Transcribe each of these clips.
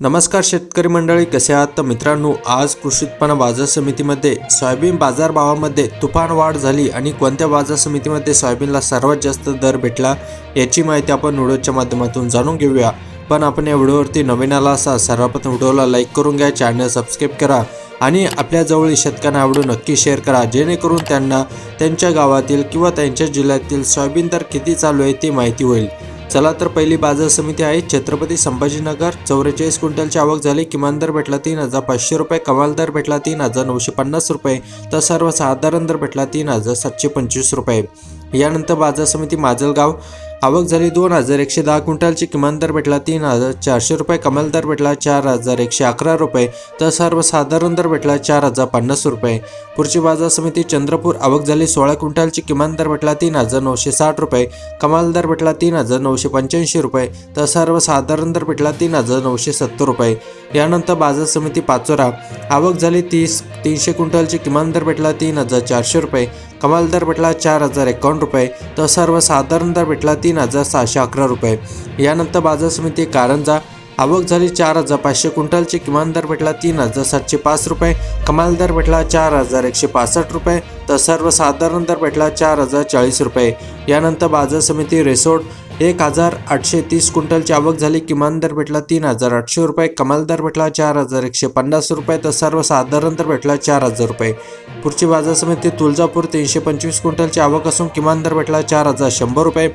नमस्कार शेतकरी मंडळी कसे आहात? तर मित्रांनो आज कृषी उत्पन्न बाजार समितीमध्ये सोयाबीन बाजार भावामध्ये तुफान वाढ झाली आणि कोणत्या बाजार समितीमध्ये सोयाबीनला सर्वात जास्त दर भेटला याची माहिती आपण व्हिडिओच्या माध्यमातून जाणून घेऊया. पण आपण या व्हिडिओवरती नवीन आला असा सर्वप्रथम व्हिडिओला लाईक करून घ्या चॅनल सबस्क्राईब करा आणि आपल्याजवळील शेतकऱ्यांना व्हिडिओ नक्की शेअर करा जेणेकरून त्यांना त्यांच्या गावातील किंवा त्यांच्या जिल्ह्यातील सोयाबीन दर किती चालू आहे ती माहिती होईल. चला तर पहिली बाजार समिती आहे. छत्रपती संभाजीनगर चौवेचाळीस क्विंटलची आवक झाली. किमान दर भेटला तीन हजार पाचशे रुपये कमाल दर भेटला तीन हजार नऊशे पन्नास रुपये तर सर्वसाधारण दर भेटला तीन हजार सातशे पंचवीस रुपये. यानंतर बाजार समिती माजलगाव आवक झाली दोन हजार एकशे दहा क्विंटलची किमान दर भेटला तीन हजार चारशे रुपये कमाल दर भेटला चार हजार एकशे अकरा रुपये तर सर्वसाधारण दर भेटला चार हजार पन्नास रुपये. पुढची बाजार समिती चंद्रपूर आवक झाली सोळा क्विंटलची किमान दर भेटला तीन हजार नऊशे साठ रुपये कमाल दर भेटला तीन हजार नऊशे पंच्याऐंशी रुपये तर सर्वसाधारण दर भेटला तीन हजार नऊशे सत्तर रुपये. यानंतर बाजार समिती पाचोरा. आवक झाली तीस तीनशे क्विंटलची किमान दर भेटला तीन हजार चारशे रुपये. कमाल दर भेटला चार हजार एकावन्न रुपये. तर सर्वसाधारण दर भेटला तीन हजार सहाशे अकरा रुपये. यानंतर बाजार समिती कारंजा. आवक झाली चार हजार पाचशे क्विंटलची किमान दर भेटला तीन हजार सातशे पाच रुपये. कमाल दर भेटला चार हजार एकशे पासष्ट रुपये. तर सर्वसाधारण दर भेटला चार हजार चाळीस रुपये. यानंतर बाजार समिती रिसोर्ट एक हजार आठशे तीस क्विंटलची आवक झाली. किमान दर भेटला तीन हजार आठशे रुपये कमाल दर भेटला चार हजार एकशे पन्नास रुपये तर सर्वसाधारण दर भेटला चार हजार रुपये. पुढची बाजार समिती तुळजापूर तीनशे पंचवीस क्विंटलची आवक असून किमान दर भेटला चार हजार शंभर रुपये.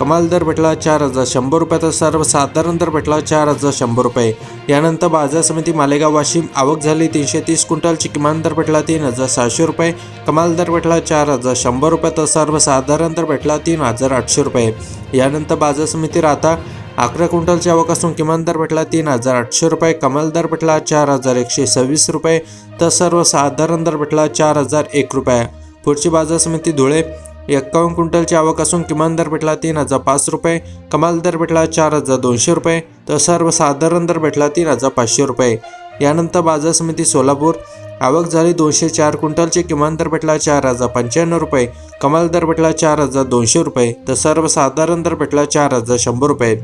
कमाल दर भेटला चार हजार शंभर रुपयाचा तर सर्वसाधारण दर भेटला चार हजार शंभर रुपये. यानंतर बाजार समिती मालेगाव वाशिम आवक झाली तीनशे तीस क्विंटलची किमान दर भेटला तीन हजार सहाशे रुपये. कमाल दर भेटला चार हजार शंभर रुपये तर सर्वसाधारण दर भेटला तीन हजार आठशे रुपये. यानंतर बाजार समिती राहता अकरा क्विंटलची आवक असून किमान दर भेटला तीन हजार आठशे रुपये. कमाल दर भेटला चार हजार एकशे सव्वीस रुपये तर सर्वसाधारण दर भेटला चार हजार एक रुपये. पुढची बाजार समिती धुळे एक्कावन्न क्विंटलची आवक असून किमान दर भेटला तीन हजार पाच रुपये कमाल दर भेटला चार हजार दोनशे रुपये तर सर्वसाधारण दर भेटला तीन हजार पाचशे रुपये. यानंतर बाजार समिती सोलापूर आवक झाली दोनशे चार क्विंटलचे किमान दर भेटला चार हजार पंच्याण्णव रुपये कमाल दर भेटला चार हजार दोनशे रुपये तर सर्वसाधारण दर भेटला चार हजार शंभर रुपये.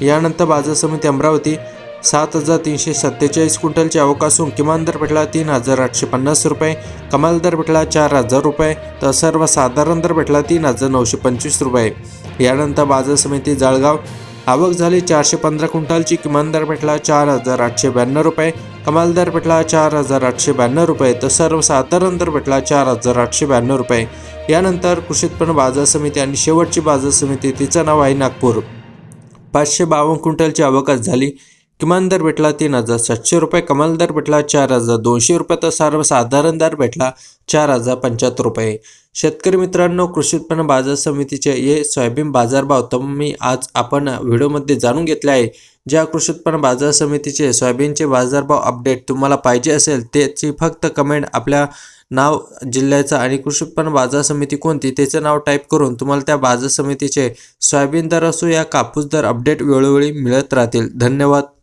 यानंतर बाजार समिती अमरावती सात हजार तीनशे सत्तेचाळीस क्विंटलची आवक असून किमान दर भेटला तीन हजार आठशे पन्नास रुपये कमाल दर भेटला चार हजार रुपये तर सर्वसाधारण दर भेटला तीन हजार नऊशे पंचवीस रुपये. यानंतर बाजार समिती जळगाव आवक झाली चारशे पंधरा क्विंटलची किमान दर भेटला चार हजार आठशे ब्याण्णव रुपये कमाल दर भेटला चार हजार आठशे ब्याण्णव रुपये तर सर्वसाधारण दर भेटला चार हजार आठशे ब्याण्णव रुपये. यानंतर कृषी उत्पन्न बाजार समिती आणि शेवटची बाजार समिती तिचं नाव आहे नागपूर. पाचशे बावन्न क्विंटलची आवकच झाली. किमान दर भेटला तीन हजार सातशे रुपये कमाल दर भेटला चार हजार दोनशे रुपये तर सर्वसाधारण दर भेटला चार हजार पंच्याहत्तर रुपये. शेतकरी मित्रांनो कृषी उत्पन्न बाजार समितीचे हे सोयाबीन बाजारभाव तर मी आज आपण व्हिडिओमध्ये जाणून घेतले आहे. ज्या कृषी उत्पन्न बाजार समितीचे सोयाबीनचे बाजारभाव अपडेट तुम्हाला पाहिजे असेल त्याची फक्त कमेंट आपल्या नाव जिल्ह्याचं आणि कृषी उत्पन्न बाजार समिती कोणती त्याचं नाव टाईप करून तुम्हाला त्या बाजार समितीचे सोयाबीन दर असो या कापूस दर अपडेट वेळोवेळी मिळत राहतील. धन्यवाद.